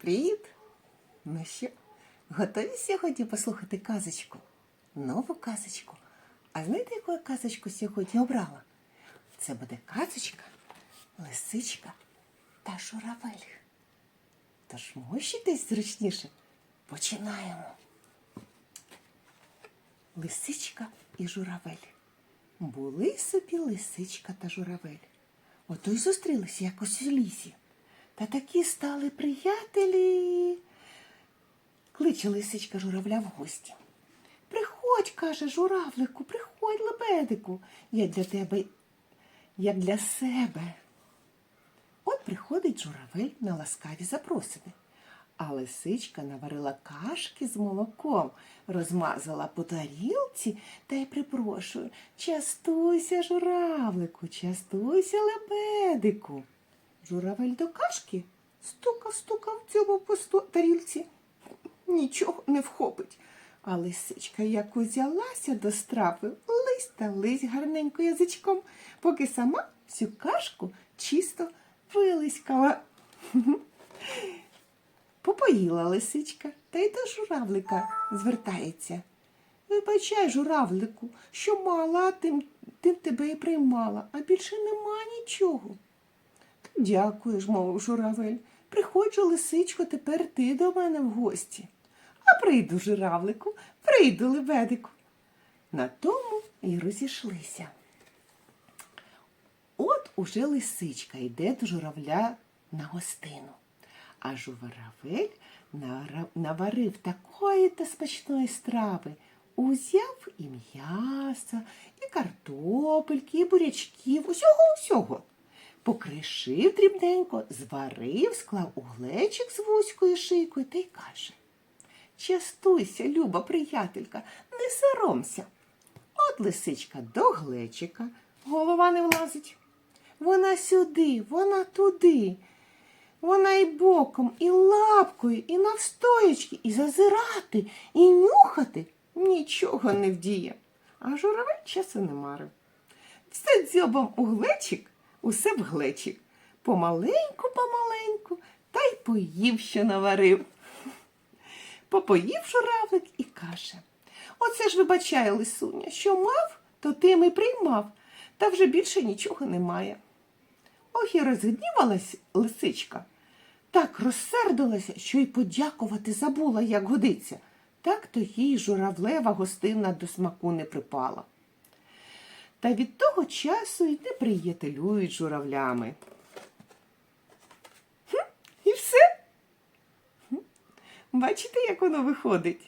Привіт! Ну що, готові сьогодні послухати казочку? Нову казочку. А знаєте, яку я казочку сьогодні обрала? Це буде казочка, лисичка та журавель. Тож мощитесь зручніше. Починаємо. Лисичка і журавель. Були собі лисичка та журавель. Ото й зустрілися якось у лісі. Та такі стали приятелі. Кличе лисичка журавля в гості. Приходь, каже журавлику, приходь, лебедику. Я для тебе, як для себе. От приходить журавель на ласкаві запросини. А лисичка наварила кашки з молоком, розмазала по тарілці та й припрошує Частуйся, журавлику, частуйся, лебедику. Журавель до кашки стукав, стукав цьому по тарілці. Нічого не вхопить. А лисичка як узялася до страви, лись та лись гарненько язичком, поки сама всю кашку чисто вилискала. Попоїла лисичка та й до журавлика звертається. Вибачай, журавлику, що мала, тим, тим тебе і приймала, а більше нема нічого. Дякую ж, мовив журавель. Приходжу, лисичко, тепер ти до мене в гості. А прийду, журавлику, прийду, лебедику. На тому і розійшлися. От уже лисичка йде до журавля на гостину. А журавель наварив такої та смачної страви. Узяв і м'яса, і картопельки, і бурячків, усього усього. Покришив дрібненько, зварив, склав у глечик з вузькою шийкою та й каже. Частуйся, люба приятелька, не соромся. От лисичка до глечика, голова не влазить. Вона сюди, вона туди. Вона і боком, і лапкою, і навстоячки, і зазирати, і нюхати нічого не вдіє. А журавель часу не марив. Все дзьобом у глечик, усе в глечик. Помаленьку, помаленьку, та й поїв, що наварив. Попоїв журавлик і каже: Оце ж вибачає лисуня, що мав, то тим і приймав, та вже більше нічого немає. Ох і розгнівалась лисичка. Так розсердилася, що й подякувати забула, як годиться. Так то їй журавлева гостина до смаку не припала. Та від того часу й не приятелюють журавлями. Хм, і все. Хм, Бачите, як воно виходить?